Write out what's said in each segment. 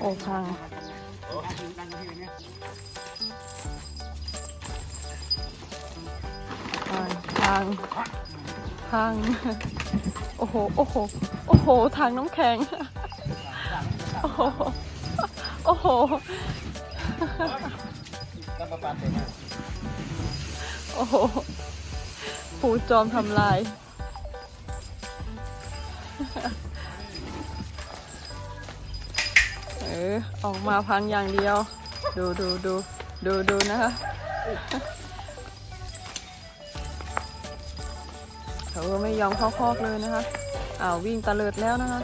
โอ้พังพังพังพัง โอ้โห โอ้โห โอ้โห ทางน้ำแข็ง โอ้โห โอ้โหโอ้โหผูจอมทำลาย อ ออกมาพังอย่างเดียว ดูดูดูดูดูนะคะเขาไม่ยอมเข้าคอกเลยนะคะอ้าววิ่งตะเลิดแล้วนะคะ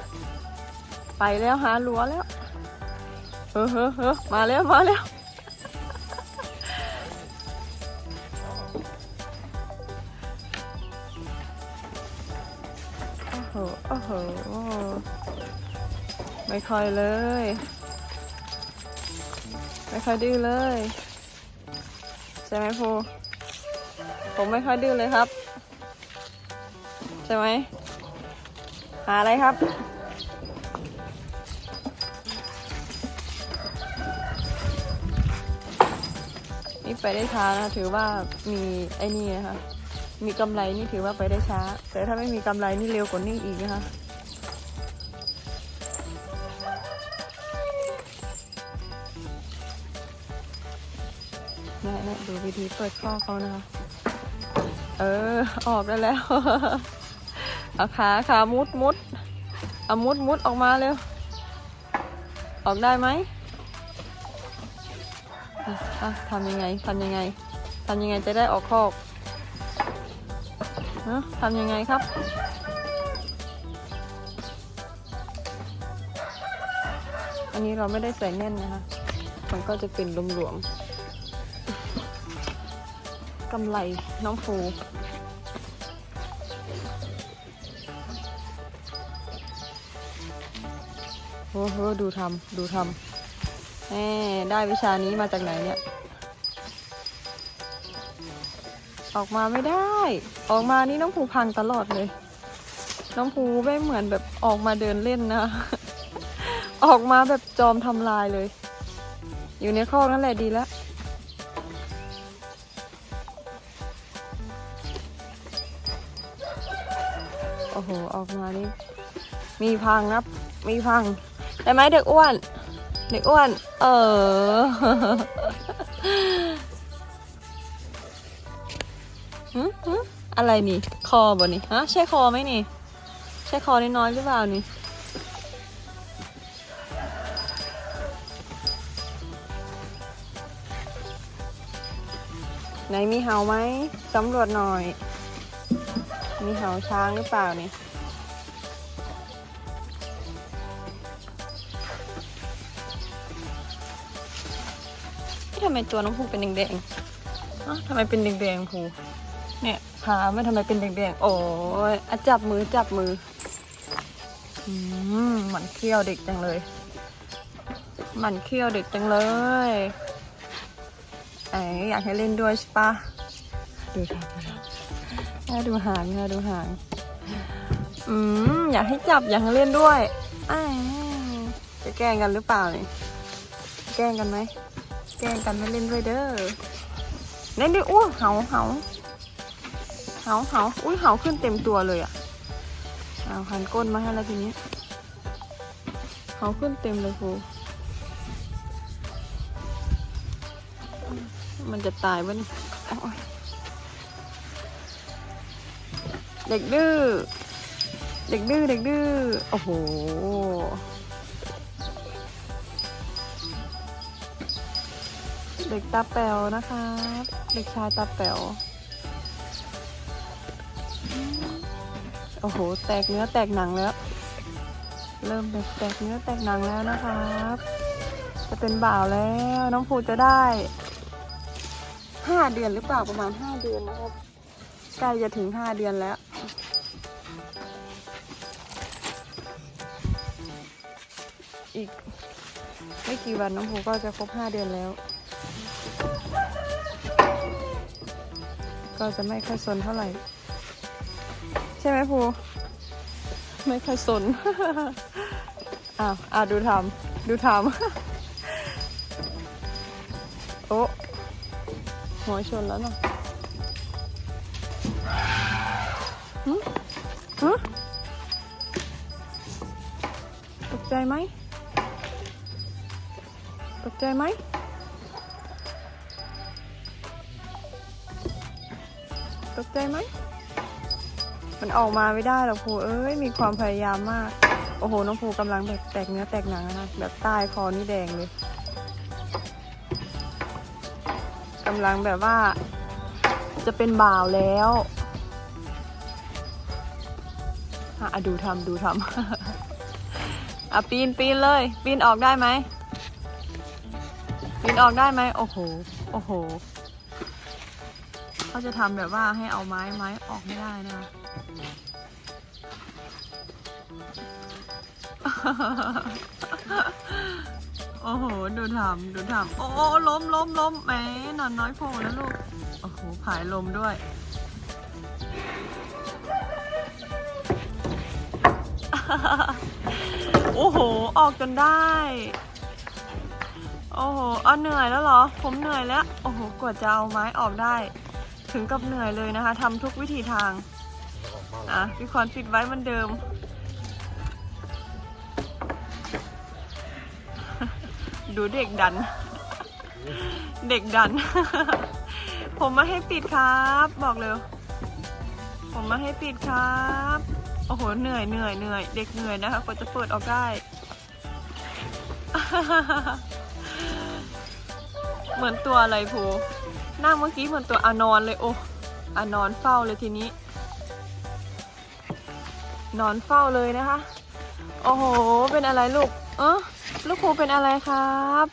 ไปแล้วหาหลัวแล้ว เฮ้อเฮ้อเฮ้อมาแล้วมาแล้วโอ้โห โอ้โห ไม่ค่อยเลย ไม่ค่อยดื้อเลยใช่ไหมภูผมไม่ค่อยดื้อเลยครับ ใช่ไหมหาอะไรครับ นี่ไปได้ช้านะถือว่ามีไอ้นี่นะคะมีกำไรนี่ถือว่าไปได้ช้า แต่ถ้าไม่มีกำไรนี่เร็วกว่านี้อีกนะคะ เนี่ยเนี่ยดูวิธีเปิดข้อเขานะคะ เออ ออกได้แล้ว เอาขาขามุดมุดเอามุดมุดออกมาเร็ว ออกได้ไหมอะทำยังไงทำยังไงทำยังไงจะได้ออกคอกฮะทำยังไงครับ อันนี้เราไม่ได้ใส่แน่นนะคะ มันก็จะเป็นหลวมๆ กำไรน้องฟูโอ้โหดูทำดูทำแหมได้วิชานี้มาจากไหนเนี่ย ออกมาไม่ได้ ออกมานี่น้องภูพังตลอดเลย น้องภูไม่เหมือนแบบออกมาเดินเล่นนะ ออกมาแบบจอมทำลายเลย อยู่ในคอกนั่นแหละดีแล้ว โอ้โห ออกมานี่มีพังครับ มีพัง ได้ไหมเด็กอ้วน เด็กอ้วน เออหึหึอะไรนี่ คอบ่นี่ ฮะ ใช่คอไหมนี่ ใช่คอน้อยๆหรือเปล่านี่ไหนมีเห่าไหมสำรวจหน่อย มีเห่าช้างหรือเปล่านี่นี่ทำไมตัวน้องภูเป็นแดงๆอ้าวทำไมเป็นแดงๆภูเนี่ยขาไม่ทำไมเป็นแดงๆ โอ้ยอะจับมือจับมือ อืมหมันเขี้ยวเด็กจังเลย หมันเขี้ยวเด็กจังเลยไออยากให้เล่นด้วยใช่ปะดูทำ นะดูหางนะดูหาง อืมอยากให้จับอยากให้เล่นด้วยอ้ายจะแกล้งกันหรือเปล่าเนี่ยแกล้งกันไหมแกล้งกันไม่เล่นด้วยเด้อเล่นด้วยอ้วเหาเหาเหาเหาอุ้ยเหาขึ้นเต็มตัวเลยอะเอาหันก้นมาให้แล้วทีนี้เหาขึ้นเต็มเลยครูมันจะตายบ้านี่ เด็กดื้อ เด็กดื้อ เด็กดื้อ โอ้โห เด็กตาแป๋วนะคะ เด็กชายตาแป๋ว โอ้โห แตกเนื้อแตกหนังแล้ว เริ่มแบบแตกเนื้อแตกหนังแล้วนะครับ จะเป็นบ่าวแล้ว น้องภูจะได้ห้าเดือนหรือเปล่าประมาณห้าเดือนนะครับ ใกล้จะถึงห้าเดือนแล้ว อีกไม่กี่วันน้องภูก็จะครบห้าเดือนแล้ว ก็จะไม่ค่อยสนเท่าไหร่ ใช่ไหมภูไม่ค่อยสนอ้าวอ้าวดูทำดูทำโอ้หัวชนแล้วเนาะ ตกใจไหมตกใจไหมตกใจไหม มันออกมาไม่ได้หรอกครูเอ้ย มีความพยายามมาก โอ้โห น้องภูกำลังแบบแตกเนื้อแตกหนังนะ แบบใต้คอนี่แดงเลยกำลังแบบว่า จะเป็นบ่าวแล้ว อะดูทำดูทำอะปีนปีนเลย ปีนออกได้ไหมปีนออกได้ไหมโอ้โหโอ้โหเขาจะทำแบบว่าให้เอาไม้ไม้ออกไม่ได้นะโอ้โห ดูทำดูทำโอ้โอ้ล้มล้มล้มแหมหนอนน้อยโผล่แล้วลูก โอ้โหผายลมด้วย โอ้โห ออกจนได้ โอ้โหเอาเหนื่อยแล้วเหรอ ผมเหนื่อยแล้ว โอ้โห กว่าจะเอาไม้ออกได้ ถึงกับเหนื่อยเลยนะคะทำทุกวิธีทาง อะพี่คอนปิดไว้เหมือนเดิม ดูเด็กดัน เด็กดัน ผมมาให้ปิดครับ บอกเร็ว ผมมาให้ปิดครับ โอ้โห เหนื่อยเหนื่อยเหนื่อยเด็กเหนื่อยนะคะกว่าจะเปิดออกได้ เหมือนตัวอะไรภูนั่งเมื่อกี้เหมือนตัวอานอนเลยโอ้อานอนเฝ้าเลยทีนี้ นอนเฝ้าเลยนะคะ โอ้โห เป็นอะไรลูก เออลูกภูเป็นอะไรครับ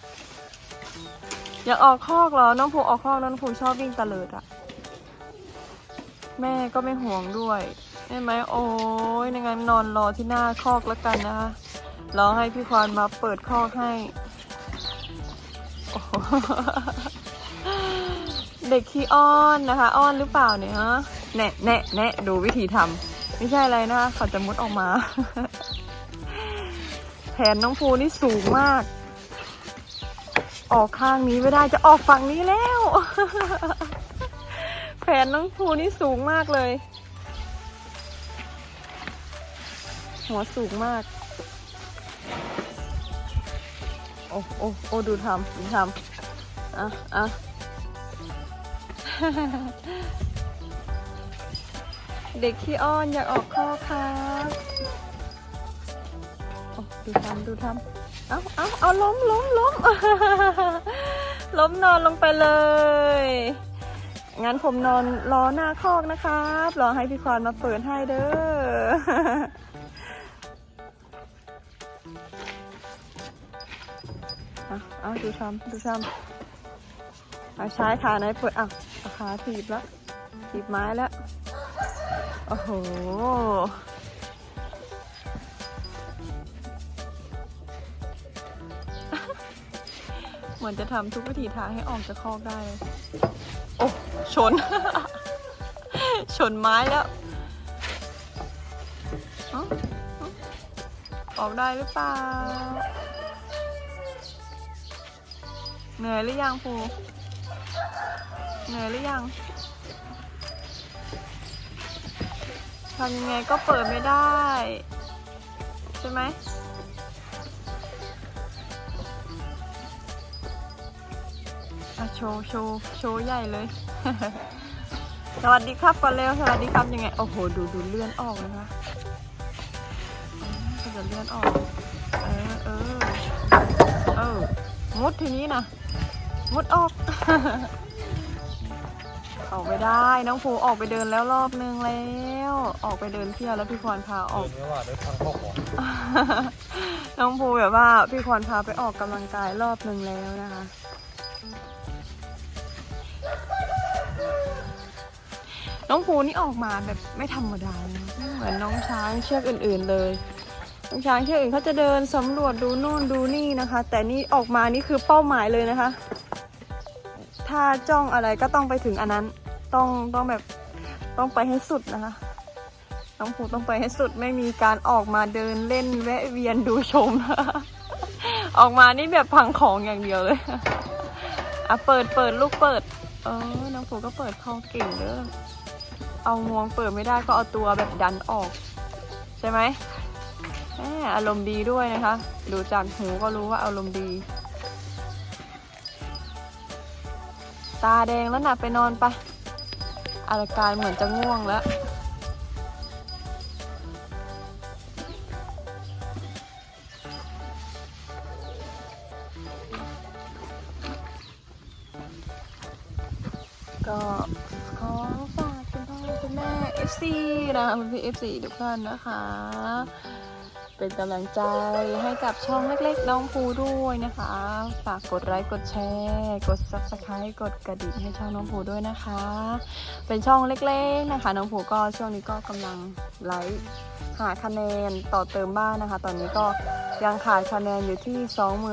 อยากออกคอกเหรอ น้องภูออกคอกน้องภูชอบวิ่งตะเลิดอะแม่ก็ไม่ห่วงด้วย ช่ไหมโอ้ยในงั้นนอนรอที่หน้าคอกแล้วกันนะคะรอให้พี่ควานมาเปิดคอกให้ เด็กขี้อ้อนนะคะ อ้อนหรือเปล่าเนี่ยฮะแนะแนะแนะดูวิธีทำไม่ใช่อะไรนะคะเขาจะมุดออกมา แผนน้องภูนี่สูงมาก ออกข้างนี้ไม่ได้จะออกฝั่งนี้แล้ว แผนน้องภูนี่สูงมากเลย หัวสูงมาก โอ้โอ้โอ้ดูทำดูทำอะอะเด็กขี้อ้อนอยากออกข้อครับโอ้ดูทำดูทำเอาเอาเอาล้มล้มล้มล้มนอนลงไปเลย งั้นผมนอนรอหน้าคอกนะครับ รอให้พี่ควานมาเปิดให้เด้อ เอาดูทำดูทำเอาใช้ขาไหนเปิดอะเอาขาถีบแล้วถีบไม้แล้ว โอ้โหเหมือนจะทำทุกวิถีทางให้ออกจากคอกได้เลยโอ้ชน ชนไม้แล้วออกได้หรือเปล่า เหนื่อยหรือยังภูเหนื่อยหรือยังทำยังไงก็เปิดไม่ได้ ใช่ไหมอะโชว์โชว์โชว์ใหญ่เลย สวัสดีครับก่อนเร็วสวัสดีครับยังไง โอ้โห ดูดูเลื่อนออกนะคะก็จะเลื่อนออก เออเออเออ มุดทีนี้นะมุดออก ออกไม่ได้ น้องภูออกไปเดินแล้วรอบนึงแล้ว ออกไปเดินเที่ยวแล้วพี่พรพาออกเดินไม่ว่าได้ทางพ่อของน้องภูแบบว่าพี่พรพาไปออกกำลังกายรอบนึงแล้วนะคะ น้องภูนี่ออกมาแบบไม่ธรรมดาเลยนะไม่เหมือนน้องช้างเชือกอื่น ๆเลยน้อง ช้างเชือกอื่นเขาจะเดินสำรวจดูโน่นดูนี่นะคะ แต่นี่ออกมานี่คือเป้าหมายเลยนะคะ ถ้าจ้องอะไรก็ต้องไปถึงอันนั้น ต้องต้องแบบต้องไปให้สุดนะคะน้องภูต้องไปให้สุดไม่มีการออกมาเดินเล่นแวะเวียนดูชม ออกมานี่แบบพังของอย่างเดียวเลยอะเปิดเปิดลูกเปิด เออน้องผูก็เปิดเข้าเก่งเด้อเอางวงเปิดไม่ได้ก็เอาตัวแบบดันออก ใช่ไหม อารมณ์ดีด้วยนะคะ ดูจากหูก็รู้ว่าอารมณ์ดี ตาแดงแล้วนะไปนอนไปอาการเหมือนจะง่วงแล้ว ก็ขอฝากคุณพ่อคุณแม่ FC นะคะคุณพี่ FC ทุกท่านนะคะ เป็นกำลังใจให้กับช่องเล็กๆ น้องภูด้วยนะคะ ฝากกดไลค์กดแชร์ กด subscribe กดกระดิ่งให้ช่องน้องภูด้วยนะคะ เป็นช่องเล็กๆนะคะ น้องภูก็ช่วงนี้ก็กำลังไลฟ์หาคะแนนต่อเติมบ้านนะคะ ตอนนี้ก็ ยังขาดคะแนนอยู่ที่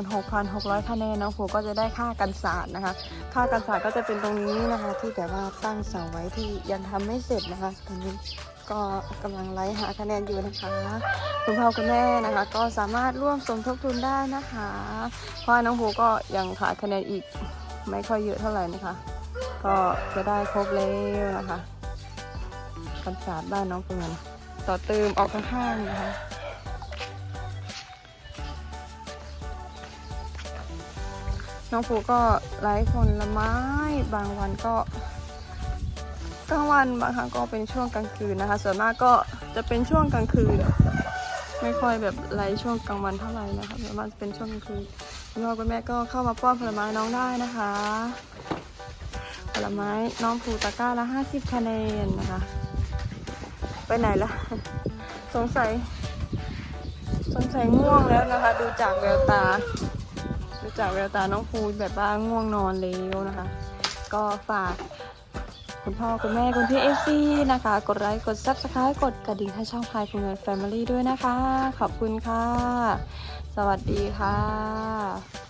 26,600 คะแนนน้องภูก็จะได้ค่ากันศาสตร์นะคะ ค่ากันศาสตร์ก็จะเป็นตรงนี้นะคะ ที่แบบว่าตั้งเสาไว้ที่ยังทำไม่เสร็จนะคะตอนนี้ก็กำลังไล่หาคะแนนอยู่นะคะ คุณพ่อคุณแม่นะคะ ก็สามารถร่วมสมทบทุนได้นะคะ เพราะน้องภูก็ยังขาดคะแนนอีกไม่ค่อยเยอะเท่าไหร่นะคะ ก็จะได้ครบแล้วนะคะกันศาสตร์บ้านน้องเปือนต่อเติมออกข้างๆนะคะ น้องภูก็ไลฟ์ผลไม้ บางวันก็กลางวันบางครั้งก็เป็นช่วงกลางคืนนะคะ ส่วนมากก็จะเป็นช่วงกลางคืน ไม่ค่อยแบบไลฟ์ช่วงกลางวันเท่าไหร่นะคะส่วนมากจะเป็นช่วงกลางคืนคุณพ่อคุณแม่ก็เข้ามาป้อนผลไม้น้องได้นะคะ ผลไม้น้องภูตะกร้าละห้าสิบคะแนนนะคะ ไปไหนละสงสัยสงสัยง่วงแล้วนะคะ ดูจากแววตา จากแววตาน้องภูแบบว่าง่วงนอนแล้วนะคะ ก็ฝากคุณพ่อ คุณแม่ คุณพี่เอซีนะคะ กดไลค์ กดซับสไครต์กดกระดิ่งให้ช่องพายคุณเงินแฟมิลี่ด้วยนะคะ ขอบคุณค่ะ สวัสดีค่ะ